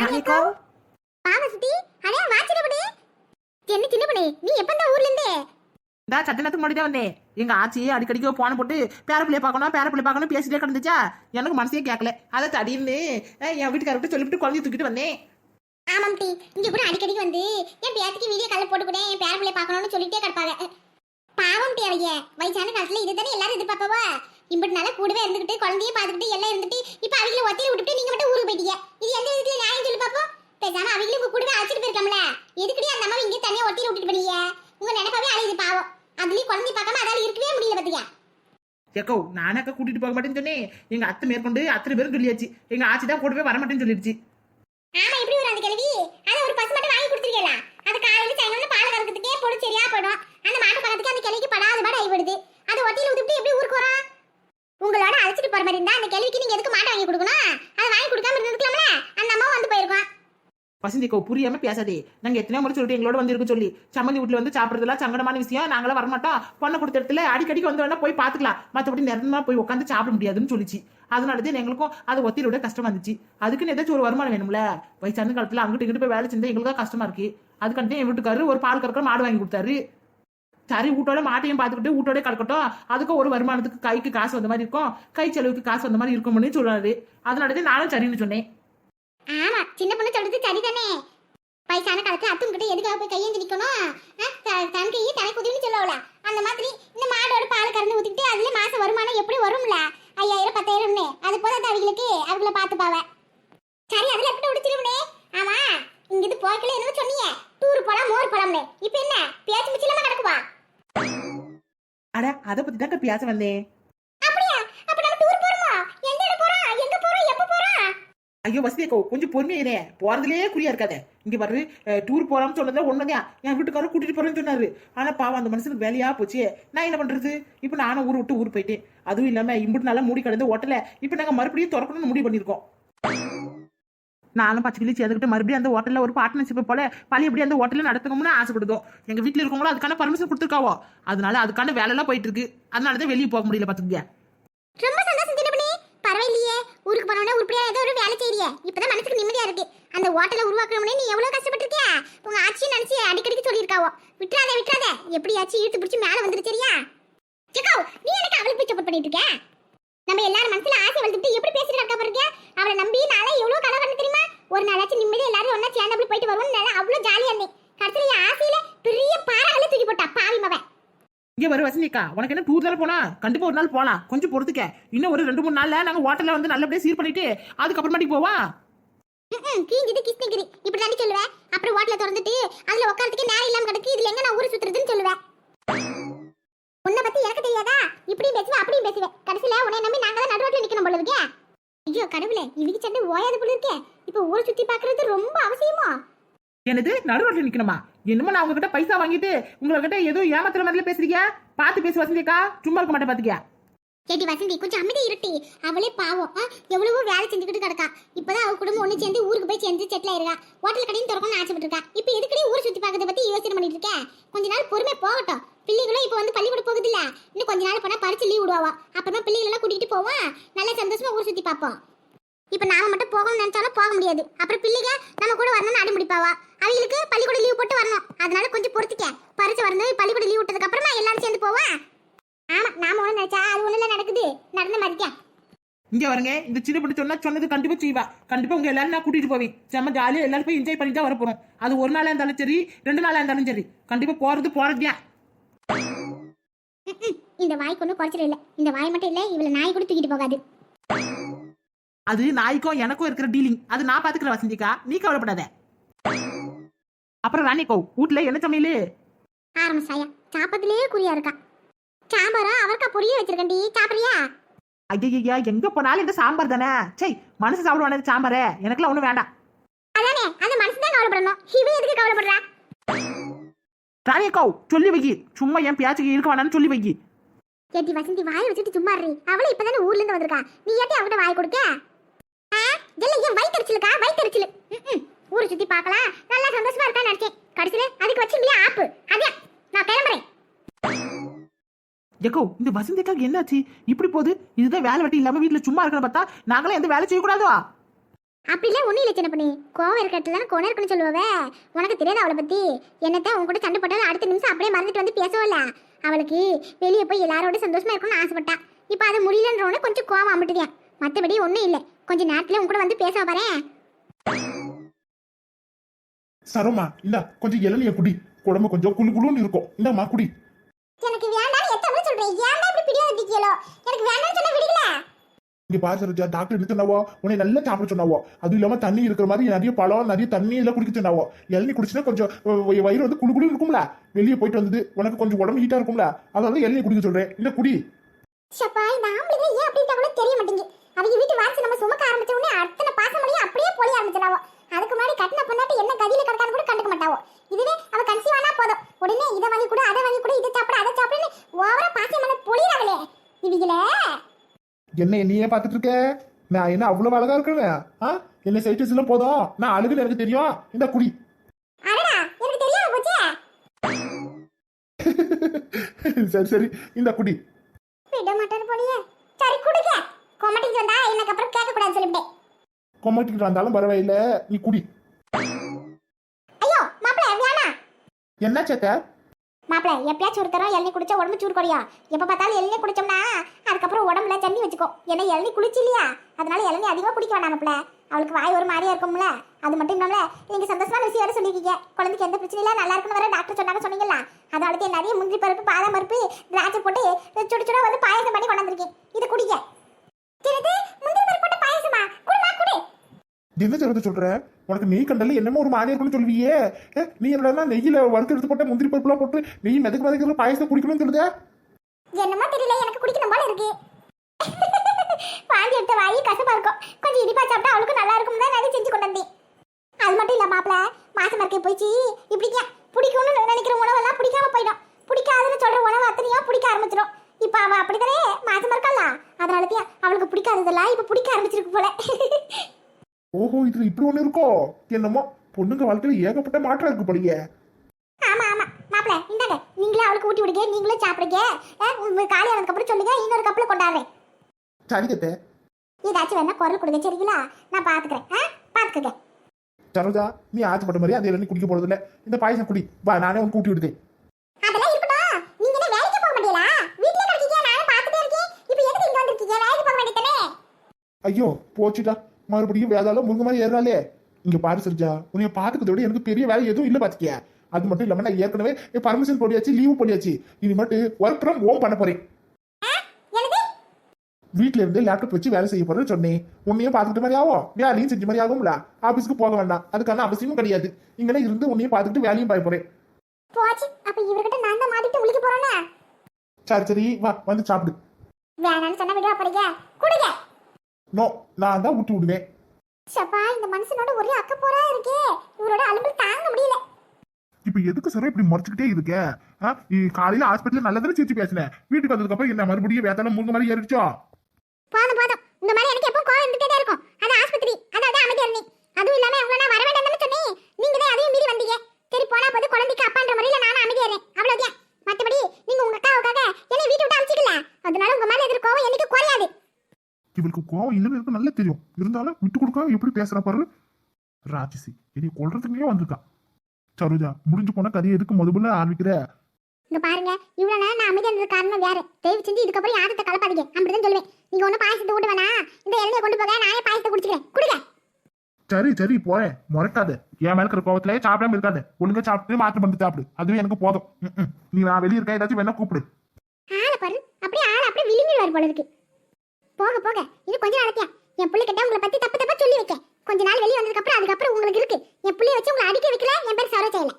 ராணியக்கா பாவ சுத்தி. அடே வாச்சிடபடி என்ன சின்ன பண்ணி? நீ எப்ப இந்த ஊர்ல இருந்து? இந்த சட்ட நேரத்துக்கு முன்னாடி தான் வந்தேன் எங்க ஆச்சி அடிக்கடிக்கு போன போட்டு பேர பிள்ளைய பார்க்கணும் பேர பிள்ளை பார்க்கணும் பேசிட்டே கிடந்துச்சா? எனக்கு மனசே கேட்கல அதை தடின்னு என் வீட்டுக்காரர்கிட்ட சொல்லிவிட்டு குழந்தைய தூக்கிட்டு வந்தேன் ஆமாம் டி இங்க கூட அடிக்கடிக்கு வந்து என் பேத்திக்கு வீடியோ கால் போட்டு கூட என் பேர பிள்ளை பார்க்கணும்னு சொல்லிட்டே கிடப்பாங்க பாவம் டி அவைய வயசான காலத்துல இதுதானே எல்லாரும் எதிர்பார்ப்பவா? இம்பட்டு நாளா கூடவே இருந்துகிட்டு குழந்தைய பார்த்துக்கிட்டு எல்லாம் இருந்துட்டு இப்ப அவங்கள ஒத்தையில விட்டுட்டு நீங்க மட்டும் ஊருக்கு போயிட்டீங்க. இது எந்த விதத்துல நியாயம் சொல்லி பாப்போம். பேசாம அவங்களும் உங்க கூடவே அழைச்சிட்டு போயிருக்கோம்ல. எதுக்குடி அந்த அம்மாவை இங்கே தனியா ஒத்தையில விட்டுட்டு போனீங்க? உங்க நினைப்பாவே அழையுது பாவம். அதுலயும் குழந்தை பார்க்காம அதால இருக்கவே முடியல பாத்தியா? ஏக்கோ நானாக்கா கூட்டிட்டு போக மாட்டேன்னு சொன்னேன். எங்க அத்தை மேற்கொண்டு அத்தனை பேரும் சொல்லியாச்சு. எங்க ஆச்சி தான் கூடவே வர மாட்டேன்னு சொல்லிடுச்சு. ஆமா எப்படி ஒரு அந்த கேள்வி? அத ஒரு பசு மட்டும் வாங்கி கொடுத்துருக்கீங்களா? அது காலையில சாயங்காலம் பால் கறக்கிறதுக்கே போடு சரியா போயிடும். அந்த மாட்டு பக்கத்துக்கு அந்த கிளைக்கு பாடு ஆகிவிடுது அது ஒட்டியில ஊத்திட்டு எப்படி ஊருக்கு வரோம் உங்களோட அழைச்சிட்டு போற மாதிரி இருந்தா அந்த கேள்விக்கு நீங்க எதுக்கு மாட்டை வாங்கி கொடுக்கணும்? அதை வாங்கி கொடுக்காம இருந்திருக்கலாம்ல? அந்த அம்மா வந்து போயிருக்கோம் வசந்திக்கோ புரியாம பேசாதே. நாங்க எத்தனை முறை சொல்லிட்டு எங்களோட வந்து சொல்லி. சம்மந்தி வீட்டுல வந்து சாப்பிடுறதுலாம் சங்கடமான விஷயம். நாங்களாம் வரமாட்டோம். பொண்ணை கொடுத்த இடத்துல அடிக்கடிக்கு வந்து வேணா போய் பாத்துக்கலாம் மத்தபடி நிரந்தரமா போய் உட்காந்து சாப்பிட முடியாதுன்னு சொல்லிச்சு. அதனாலதான் எங்களுக்கும் அது ஒத்திர விட கஷ்டமா இருந்துச்சு. அதுக்குன்னு ஏதாச்சும் ஒரு வருமானம் வேணும்ல? வயசான காலத்துல அங்கிட்டு இங்கிட்டு போய் வேலை செஞ்சா எங்களுக்கு கஷ்டமா இருக்கு. அதுக்காண்டி என் வீட்டுக்காரரு ஒரு பால் கறக்கிற மாடு வாங்கி கொடுத்தாரு. சரி வீட்டோட மாட்டையும் பார்த்துக்கிட்டு வீட்டோட கலக்கட்டும். அதுக்கும் ஒரு வருமானத்துக்கு கைக்கு காசு வந்த மாதிரி இருக்கும். கை செலவுக்கு காசு வந்த மாதிரி இருக்கும்னு சொல்றாரு. அதனாலதான் நானும் சரின்னு சொன்னேன். ஆமா சின்ன பொண்ணு சொல்றது சரிதானே? வயசான காலத்துல அத்தும் கிட்ட எதுக்காக போய் கையை நிக்கணும்? தன் கையை தனக்கு உதவின்னு சொல்லவல அந்த மாதிரி இந்த மாடோட பால் கறந்து ஊத்திட்டு அதுல மாச வருமானம் எப்படி வரும்ல? ஐயாயிரம் பத்தாயிரம்னு. அது போதாது அவங்களுக்கு அவங்கள பாத்துப்பாவ சரி அதுல எப்படி உடிச்சிருவனே ஆமா இங்க இது போய்க்கல என்னன்னு சொன்னீங்க டூர் போலாம் மோர் போலாம்னு. இப்ப என்ன? பேச்சு மிச்சிலாம நடக்குவா அட அதை பத்தி தான் பேச வந்தேன். ஐயோ வசதியக்கோ கொஞ்சம் பொறுமையா இரு. போறதுலயே குறியா இருக்காத. இங்க பாரு டூர் போறோம்னு சொன்னதுல ஒண்ணுங்க என் வீட்டுக்காரர் கூட்டிட்டு போறேன்னு சொன்னாரு. ஆனா பாவம் அந்த மனுஷனுக்கு வேலையா போச்சு. நான் என்ன பண்றது? இப்ப நானும் ஊர் விட்டு ஊர் போயிட்டேன். அதுவும் இல்லாம இம்புட்டு நாளா மூடி கிடந்து ஓட்டல. இப்ப நாங்க மறுபடியும் திறக்கணும்னு முடிவு பண்ணிருக்கோம் நானும் பச்சை கிளி சேர்த்துக்கிட்டு மறுபடியும் அந்த ஹோட்டலில் ஒரு பார்ட்னர்ஷிப் போல பழைய எப்படி அந்த ஹோட்டலில் நடத்தணும்னு ஆசைப்படுதோம் எங்கள் வீட்டில் இருக்கவங்களும் அதுக்கான பர்மிஷன் கொடுத்துருக்காவோ. அதனால அதுக்கான வேலைலாம் போயிட்டு இருக்கு அதனாலதான் வெளியே போக முடியல பாத்துக்கியா ரொம்ப சந்தோஷம் தினபடி பரவாயில்லையே. ஊருக்கு போனோடனே உருப்படியா ஏதோ ஒரு வேலை செய்யறிய. இப்பதான் மனசுக்கு நிம்மதியா இருக்கு. அந்த ஹோட்டலை உருவாக்கணும்னே நீ எவ்வளவு கஷ்டப்பட்டிருக்கியா? உங்க ஆச்சியும் நினைச்சு அடிக்கடிக்கு சொல்லியிருக்காவோ. விட்டுறாதே விட்டுறாத. எப்படியாச்சும் இழுத்து பிடிச்சி மேலே வந்துருச்சரியா நீ எனக்கு அவளுக்கு போய் சப்போர்ட் பண்ணிட்டு இருக்க? நம்ம எல்லாரும் மனசுல ஆசை வளர்த்துட்டு எப்படி பேசிட்டு இருக்கா பாருங்க அவளை நம்பி நாளை எவ்வளவு கனவு கண்டு தெரியுமா? ஒரு நாளாச்சும் நிம்மதி எல்லாரும் ஒண்ணா சேர்ந்து போயிட்டு வருவோம் அவ்வளவு ஜாலியா இருந்தேன். கடைசியில ஆசையில பெரிய பாறாகளை தூக்கி போட்டா பாவி மவன். இங்க வர வசந்திக்கா. உனக்கு என்ன டூர் தானே போனா? கண்டிப்பா ஒரு நாள் போலாம். கொஞ்சம் பொறுத்துக்க. இன்னும் ஒரு ரெண்டு மூணு நாள்ல நாங்க ஹோட்டல்ல வந்து நல்லபடியா சீர் பண்ணிட்டு அதுக்கப்புறமாட்டிக்கு போவா? கீஞ்சுது கிருஷ்ணகிரி இப்படி தாண்டி சொல்லுவேன் அப்புறம் ஹோட்டல திறந்துட்டு அதுல உட்காரத்துக்கு நேரம் இல்லாம கிடக்கு. இதுல எங்க நான் ஊர் சுத்துறதுன்னு சொல்லுவேன் உன்னை பத்தி எனக்கு தெரியாதா? இப்படியும் பேசுவேன் அப்படியும் பேசுவேன் கடைசியில உன்னை நம்பி நாங்க தான் நடுரோட்ல நிக்கணும் போல இருக்கே. ஐயோ கடவுளே இவங்க சண்டை ஓயாது போல இருக்கே. இப்போ ஊரை சுத்தி பாக்குறது ரொம்ப அவசியமா? என்னது நடுரோட்டில் நிக்கணுமா? என்னமோ நான் உங்ககிட்ட பைசா வாங்கிட்டு உங்ககிட்ட ஏதோ ஏமாத்துற மாதிரில பேசுறீங்க? பார்த்து பேசு வசந்திக்கா. சும்மா இருக்க மாட்டேன் பாத்துக்கியா? கேட்டி வசந்தி கொஞ்சம் அமைதி இருட்டி. அவளே பாவம். எவ்வளவோ வேலை செஞ்சுக்கிட்டு கிடக்கா. இப்பதான் அவ குடும்பம் ஒண்ணு சேர்ந்து ஊருக்கு போய் சேர்ந்து செட்டில் ஆயிருக்கா. ஹோட்டல் கடையும் திறக்கணும்னு ஆசைப்பட்டு இருக்கா இப்போ எதுக்கடி ஊர் சுத்தி பார்க்கறத பத்தி யோசனை பண்ணிட்டு இருக்க? கொஞ்ச நாள் பொறுமை போகட்டும். பிள்ளைகளும் இப்போ வந்து பள்ளிக்கூடம் போகுது இல்ல இன்னும் கொஞ்ச நாள் போனா பறிச்சு லீவ் விடுவாவா? அப்பதான் தான் எல்லாம் கூட்டிட்டு போவோம் நல்லா சந்தோஷமா ஊர் சுத்தி பார்ப்போம். இப்போ நாம மட்டும் போகணும்னு நினைச்சாலும் போக முடியாது. அப்புறம் பிள்ளைங்க நம்ம கூட வரணும்னு அடி முடிப்பாவா? அவங்களுக்கு பள்ளிக்கூடம் லீவ் போட்டு வரணும். அதனால கொஞ்சம் பொறுத்துக்க. பறிச்சு வரணும் பள்ளிக்கூடம் லீவ் விட்டதுக்கு அப்புறமா எல்லாரும் சேர்ந்து போவோம் ஆமா நாம ஒண்ணு நினைச்சா அது ஒண்ணுல நடக்குது. நடந்த மாதிரிக்கா இங்க வருங்க இந்த சின்ன பிடி சொன்னா சொன்னது கண்டிப்பா செய்வா. கண்டிப்பா உங்க எல்லாரும் நான் கூட்டிட்டு போவேன். செம்ம ஜாலியா எல்லாரும் போய் என்ஜாய் பண்ணி தான் வர போறோம் அது ஒரு நாளா இருந்தாலும் சரி ரெண்டு நாளா இருந்தாலும் சரி. கண்டிப்பா போறது போறதுயா இந்த வாய்க்கு ஒன்றும் குறைச்சல இல்ல. இந்த வாய் மட்டும் இல்ல இவளை நாய் கூட தூக்கிட்டு போகாது. அது நாய்க்கும் எனக்கும் இருக்கிற டீலிங் அது நான் பாத்துக்கிற வசந்திக்கா நீ கவலைப்படாத. அப்புறம் ராணிக்கோ வீட்டுல என்ன சமையல்? ஆரம்பிச்சாயா சாப்பத்திலேயே குறியா இருக்கா? சாம்பாரும் அவர்க்கா பொரிய வச்சிருக்கண்டி சாப்பிடுறியா? ஐயா எங்க போனாலும் இந்த சாம்பார் தானே? சை மனசு சாப்பிடுவானது சாம்பாரே. எனக்குலாம் ஒண்ணும் வேண்டாம். அதானே அந்த மனசு தான் கவலைப்படணும். இவ எதுக்கு கவலைப்படுறா? ராணியக்கோ சொல்லி வை சும்மா என் பேச்சுக்கு இருக்க வேணாம்னு சொல்லி வை ஏட்டி வசந்தி வாயை வச்சுட்டு சும்மா இருறி அவளை இப்பதானே ஊர்ல இருந்து வந்திருக்கா. நீ ஏட்டி அவகிட்ட வாய் கொடுக்க? இல்ல ஏன் வயிற்றுச்சலுக்கா வயிற்றுச்சலு ஊரை சுத்தி பார்க்கலாம் நல்லா சந்தோஷமா இருக்கா நினைச்சேன். கடைசியில அதுக்கு வச்சிருந்தியா ஆப்பு? அதே. நான் கிளம்புறேன். எக்கோ இந்த வசந்திக்காக என்னாச்சு? இப்படி போகுது. இதுதான் வேலை வெட்டி இல்லாம வீட்டுல சும்மா இருக்கிற பார்த்தா நாங்களும் எந்த வேலை செய்யக்கூடாதோ அப்படிலாம் ஒன்றும் இல்லை சின்ன பண்ணி கோவம் இருக்கிறது தானே கோணம் இருக்குன்னு சொல்லுவவே உனக்கு தெரியாது அவளை பற்றி என்னத்தான் உன் கூட சண்டை போட்டாலும் அடுத்த நிமிஷம் அப்படியே மறந்துட்டு வந்து பேசவில்ல அவளுக்கு வெளியே போய் எல்லாரோட சந்தோஷமா இருக்கணும்னு ஆசைப்பட்டா. இப்போ அது முடியலன்றவொடனே கொஞ்சம் கோவம் அம்பிட்டுதேன் மற்றபடி ஒன்றும் இல்லை. கொஞ்ச நேரத்தில் உன் கூட வந்து பேச வரேன் சரோமா இந்த கொஞ்சம் இளநிய குடி. உடம்பு கொஞ்சம் குழு குழுன்னு இருக்கும். இந்தாம்மா குடி எனக்கு வேண்டாம் எத்தனை சொல்றேன் ஏன்டா இப்படி பிடிவாத திக்கியலோ எனக்கு வேண்டாம்னு சொன்னா விடுங்களா இங்க பாரு சரோஜா டாக்டர் என்ன சொன்னாவோ? உன்னை நல்லா சாப்பிட சொன்னாவோ? அதுவும் இல்லாம தண்ணி இருக்கிற மாதிரி நிறைய பழம் நிறைய தண்ணி எல்லாம் குடிக்க சொன்னாவோ? இளநீ குடிச்சுன்னா கொஞ்சம் வயிறு வந்து குளு குழு இருக்கும்ல? வெளியே போயிட்டு வந்தது உனக்கு கொஞ்சம் உடம்பு ஹீட்டா இருக்கும்ல? அதாவது இளநீ குடிக்க சொல்றேன். இல்ல குடி? ஷப்பா இந்த ஏன் அப்படி தெரிய மாட்டேங்குது. அவங்க வீட்டு வாரிசு நம்ம சுமக்க ஆரம்பிச்ச உடனே அத்தனை பாசம் அப்படியே பொழிய ஆரம்பிச்சிடாவோ அதுக்கு முன்னாடி கட்டின பொண்ணாட்டி என்ன கதியில கிடக்கான்னு கூட கண்டுக்க மாட்டாவோ? இதுவே அவ கன்சீவ் ஆனா போதும். உடனே இதை வாங்கி கூட அதை வாங்கி கூட இதை சாப்பிட அதை சாப்பிடுன்னு ஓவரா பாசம் மன பொழியாங்களே இவங்கள என்ன நீயே பார்த்துட்டு இருக்க? நான் என்ன அவ்வளவு அழகா இருக்கேன் ஆ? என்ன சைட்டஸ் எல்லாம் போதும். நான் அழுகுன்னு எனக்கு தெரியும். இந்த குடி. சரி சரி. இந்த குடி. விட மாட்டாரு போலியே. சரி குடுங்க கொமட்டிக்கு வந்தா எனக்கு அப்புறம் கேட்க கூடாது சொல்லிவிட்டேன். கொமட்டிக்கிட்டு வந்தாலும் பரவாயில்ல. நீ குடி. ஐயோ மாப்பிள்ள வேணாம். என்ன சேத்த? மாப்பிள எப்பயாச்சும் ஒரு தரம் இளநீ குடிச்சா உடம்பு சூடு குறையும். எப்ப பார்த்தாலும் இளநீ குடிச்சோம்னா அதுக்கப்புறம் உடம்புல தண்ணி வச்சுக்கோ ஏன்னா இளநீ குளிச்சு இல்லையா? அதனால இளநீ அதிகமாக குடிக்க வேண்டாம் மாப்பிள. அவளுக்கு வாய் ஒரு மாதிரியா இருக்கும்ல. அது மட்டும் இல்லாமல் நீங்க சந்தோஷமான விஷயம் வேறு சொல்லிருக்கீங்க. குழந்தைக்கு எந்த பிரச்சனையும் இல்லை நல்லா இருக்குன்னு வர டாக்டர் சொன்னாங்க சொன்னீங்களா அதை அடுத்து நிறைய முந்திரி பருப்பு பாதாம் பருப்பு திராட்சை போட்டு சுடு சுட வந்து பாயசம் பண்ணி கொண்டாந்துருக்கேன். இது குடிங்க என்னது முந்திரி பருப்பு போட்டு பாயசமா குடுமா குடு என்ன திறந்து சொல்ற? உனக்கு நெய் கண்டல என்னமோ ஒரு மாதிரி இருக்கும்னு சொல்லுவியே. ஏ, நீ என்னடா நெய்யில வறுத்து எடுத்து போட்ட முந்திரி பருப்புலாம் போட்டு நெய் மெதுக்கு மெதுக்கு பாயசம் குடிக்கணும்னு சொல்லுதே? என்னமோ தெரியல எனக்கு குடிக்கணும் போல இருக்கு. பாந்தி எடுத்த வாயி கசப்பா இருக்கும். கொஞ்சம் இனிப்பா சாப்பிட்டா அவளுக்கு நல்லா இருக்கும் தான் நான் செஞ்சு கொண்டு வந்தேன். அது மட்டும் இல்ல மாப்பிள மாசம் இருக்க போயிச்சு இப்படிக்கா பிடிக்கும்னு நினைக்கிற உணவெல்லாம் பிடிக்காம போயிடும். பிடிக்காதுன்னு சொல்ற உணவு அத்தனையும் பிடிக்க ஆரம்பிச்சிடும். இப்ப அவ அப்படித்தானே? மாசம் இருக்கல அதனாலதான் அவளுக்கு பிடிக்காததெல்லாம் இப்ப பிடிக்க ஆரம்பிச்சிருக்கு போல. ஓஹோ இதுல இப்படி ஒண்ணு இருக்கோ? என்னமோ பொண்ணுங்க வாழ்க்கையில ஏகப்பட்ட மாற்றம் இருக்கு போலயே. ஆமா ஆமா. மாப்பிள இந்தாங்க. நீங்களே அவளுக்கு ஊட்டி விடுங்க. நீங்களும் சாப்பிடுங்க. அஹ், உங்க காலி ஆனதுக்கு அப்புறம் சொல்லுங்க. இன்னொரு கப்பல கொண்டாடுறேன். சரிகத்தே ஏதாச்சும் வேணா குரல் கொடுங்க சரிங்களா? நான் பாத்துக்கிறேன். பாத்துக்கங்க. சரோஜா நீ ஆசைப்பட்ட மாதிரி இளநீ குடிக்க போறது இல்ல இந்த பாயசம் குடி. வா நானே உனக்கு ஊட்டி விடுதேன். அதெல்லாம் இருக்கட்டும். நீங்க என்ன வேலைக்கு போக மாட்டீங்களா? வீட்லயே கிடக்கீங்க. நானும் பாத்துட்டே இருக்கேன். இப்போ எதுக்கு இங்க வந்திருக்கீங்க? வேலைக்கு போக வேண்டியதானே ஐயோ போச்சுடா. மறுபடியும் வேதாளம் முருங்க மாதிரி ஏறாளே இங்க பாரு சரோஜா உன்னைய பாத்துக்கிறத விட எனக்கு பெரிய வேலை எதுவும் இல்ல பாத்துக்கியா. அது மட்டும் இல்லாம நான் ஏற்கனவே பர்மிஷன் போடியாச்சு லீவு போடியாச்சு இனிமேட்டு ஒர்க் ஃப்ரம் ஹோம் பண்ண போறேன். வீட்ல இருந்து லேப்டாப் வச்சு வேலை செய்ய போறேன்னு சொன்னேன். உன்னையும் பாத்துக்கிட்ட மாதிரி ஆகும்? வேலையும் செஞ்ச மாதிரி ஆகும்ல? ஆபீஸ்க்கு போக வேண்டாம். அதுக்கான அவசியமும் கிடையாது. இங்கே இருந்து உன்னையும் பார்த்துக்கிட்டு வேலையும் பார்க்க போறேன். சரி சரி வா வந்து சாப்பிடு. வேணாம்னு சொன்னா விடுவா படிக்க குடுங்க. நோ நான் தான் ஊட்டி விடுவேன். சப்பா இந்த மனுஷனோட ஒரே அக்க போரா இருக்கே. இவரோட அலும்பு தாங்க முடியல. இப்ப எதுக்கு சார் இப்படி முறைச்சுக்கிட்டே இருக்க? காலையில ஹாஸ்பிட்டல் நல்லதானே சிரிச்சு பேசினேன் வீட்டுக்கு வந்ததுக்கு அப்புறம் என்ன மறுபடியும் வேதாளம் முருங்க மாதிரி ஏறிச்சோ போதும் போதும் இந்த மாதிரி எனக்கு எப்போ கோவம் இருந்துட்டே தான் இருக்கும் அது ஆஸ்பத்திரி அதாவது அமைதியா இருந்தீ அதுவும் இல்லாம உங்களை நான் வர வேண்டாம்னு சொன்னேன் நீங்க தான் அதையும் மீறி வந்தீங்க சரி போனா போது குழந்தைக்கு அப்பான்ற முறையில நானும் அமைதியா இருறேன் அவ்வளவுதான் மத்தபடி நீங்க உங்க அக்காவுக்காக என்னை வீட்டு விட்டு அமிச்சிக்கல அதனால உங்க மேல எதிர்க்க கோவம் என்னைக்கு குறையாது இவளுக்கு கோவம் இல்லைன்னு எனக்கு நல்லா தெரியும். இருந்தாலும் விட்டு கொடுக்காம எப்படி பேசுறா பாரு. ராட்சசி. என்னை கொல்றதுக்கே வந்திருக்கா சரோஜா முடிஞ்சு போன கதையை எதுக்கு முதல்ல ஆரம்பிக்கிற? இங்க பாருங்க இவ்வளவு நேரம் நான் அமைதியா இருந்தது காரணம் வேற. தயவு செஞ்சு இதுக்கப்புறம் யாரத்தை கலப்பாதீங்க. அப்படிதான் சொல்லுவேன். நீங்க ஒன்னும் பாயசத்தை விட்டு வேணா இந்த இளநியை கொண்டு போக நானே பாயசத்தை குடிச்சுக்கிறேன்? குடுங்க. சரி சரி போறேன். முறைக்காத. என் மேல இருக்கிற கோவத்திலே சாப்பிடாம இருக்காத. ஒழுங்கா சாப்பிட்டு மாற்றம் பண்ணி சாப்பிடு. அதுவே எனக்கு போதும். நீ நான் வெளியே இருக்க ஏதாச்சும் வேணா கூப்பிடு. ஆளை பாரு. அப்படியே ஆளை அப்படியே விழுங்கிடுவார் போல இருக்கு. போக போக. இது கொஞ்ச நாளைக்கா என் புள்ளி கிட்ட உங்களை பத்தி தப்பு தப்பா சொல்லி வைக்க. கொஞ்ச நாள் வெளியே வந்ததுக்கு அப்புறம் அதுக்கப்புறம் உங்களுக்கு இருக்கு. என் புள்ளைய வச்சு உங்களை அடிக்க வைக்கல என் பேர் சரோஜா இல்ல